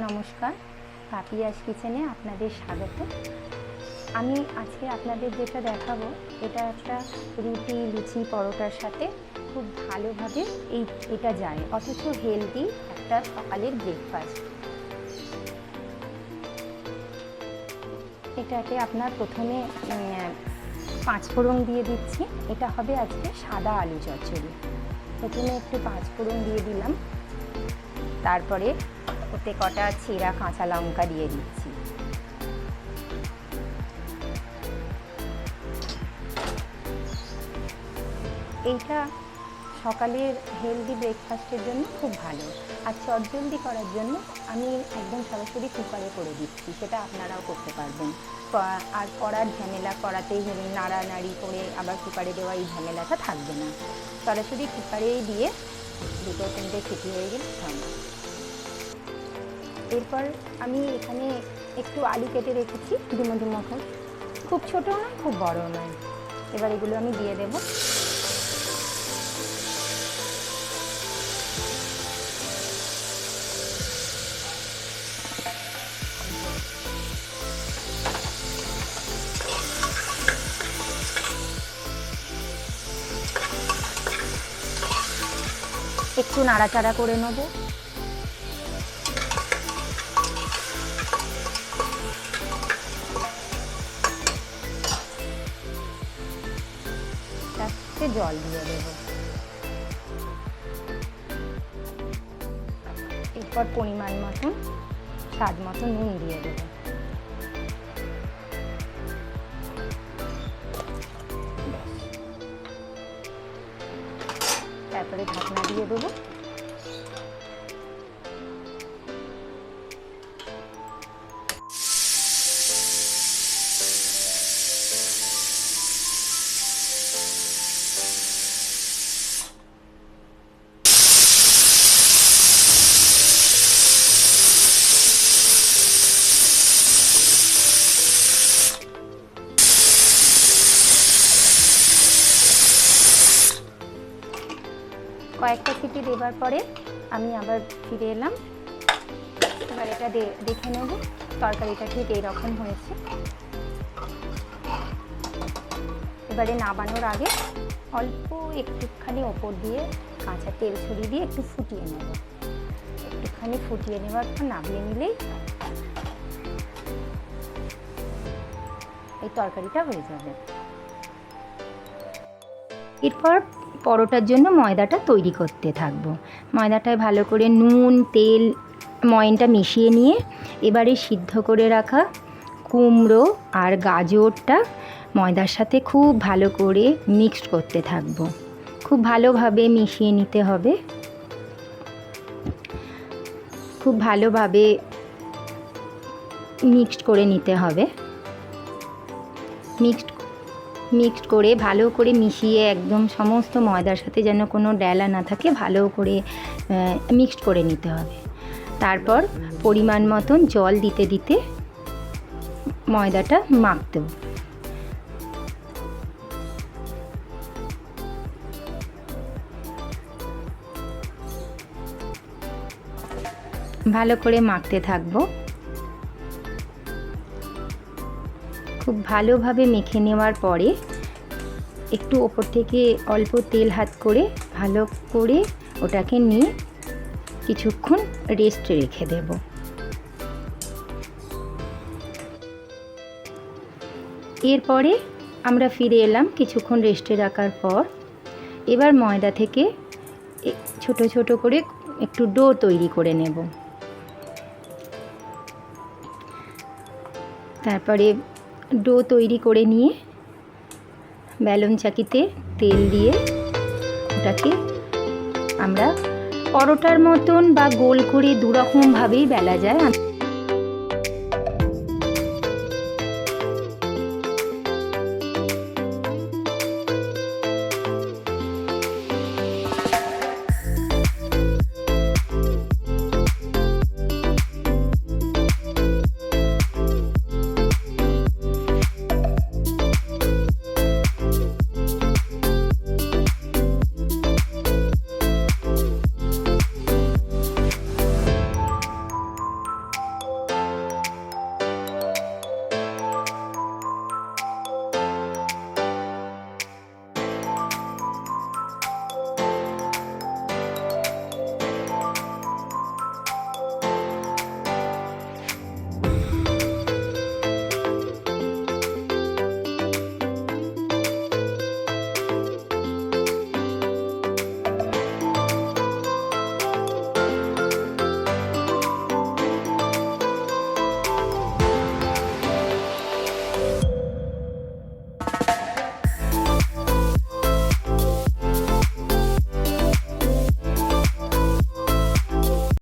নমস্কার, পাপিয়াস কিচেনে আপনাদের স্বাগত। আমি আজকে আপনাদের যেটা দেখাবো, এটা একটা রুটি লুচি পরোটার সাথে খুব ভালোভাবে এই, এটা যায়। অথচ হেলদি একটা সকালের ব্রেকফাস্ট এটাকে আপনার প্রথমে পাঁচফোড়ন দিয়ে দিচ্ছি। এটা হবে আজকে সাদা আলু চচ্চড়ি। প্রথমে একটু পাঁচফোড়ন দিয়ে দিলাম। তারপরে ওতে কটা ছেঁড়া কাঁচা লঙ্কা দিয়ে দিচ্ছি। এইটা সকালের হেলদি ব্রেকফাস্টের জন্য খুব ভালো। আর চটজলদি করার জন্য আমি একদম সরাসরি কুকারে করে দিচ্ছি, সেটা আপনারাও করতে পারবেন। আর করার ঝামেলা করাতেই নাড়ানাড়ি করে আবার কুকারে দেওয়া এই ঝামেলাটা থাকবে না। সরাসরি কুকারেই দিয়ে দুটো তিনটে সিটি হয়ে গেলে এরপর আমি এখানে একটু আলু কেটে রেখেছি ডুমো ডুমো খুব ছোটো নয়, খুব বড় নয়। এবার এগুলো আমি দিয়ে দেবো। একটু নাড়াচাড়া করে নেব। তাতে জল দিয়ে দেবো। এরপর পরিমাণ মতন, স্বাদ মতো নুন দিয়ে দেবো। তারপরে ঢাকনা দিয়ে দেবো। কয়েকটা সিটি দেবার পরে আমি আবার ফিরে এলাম। এবার এটা দেখে নেব তরকারিটা ঠিক এইরকম হয়েছে। এবারে নাবানোর আগে অল্প একটুখানি ওপর দিয়ে কাঁচা তেল ছড়িয়ে দিয়ে একটু ফুটিয়ে নেব। একটুখানি ফুটিয়ে নেওয়ার পর নামিয়ে নিলেই এই তরকারিটা হয়ে যাবে। এরপর পরোটার জন্য ময়দাটা তৈরি করতে থাকব। ময়দাটায় ভালো করে নুন, তেল, ময়নটা মিশিয়ে নিয়ে এবারে সিদ্ধ করে রাখা কুমড়ো আর গাজরটা ময়দার সাথে খুব ভালো করে মিক্সড করতে থাকব। খুব ভালোভাবে মিশিয়ে নিতে হবে। খুব ভালোভাবে মিক্সড করে নিতে হবে। মিক্সড মিক্সড করে, ভালো করে মিশিয়ে একদম সমস্ত ময়দার সাথে যেন কোনো ডেলা না থাকে, ভালো করে মিক্সড করে নিতে হবে তারপর পরিমাণ মতন জল দিতে দিতে ময়দাটা মাখতে হবে। ভালো করে মাখতে থাকব খুব ভালোভাবে মেখে নেওয়ার পরে একটু ওপর থেকে অল্প তেল হাত করে ভালো করে ওটাকে নিয়ে কিছুক্ষণ রেস্ট রেখে দেব। এরপরে আমরা ফিরে এলাম কিছুক্ষণ রেস্টে রাখার পর। এবার ময়দা থেকে ছোট ছোট করে একটু ডো তৈরি করে নেব। তারপরে ডো তৈরি করে নিয়ে ব্যালন চাকিতে তেল দিয়ে ওটাকে আমরা পরোটার মতন বা গোল করে দুরকমভাবেই বেলা যায়।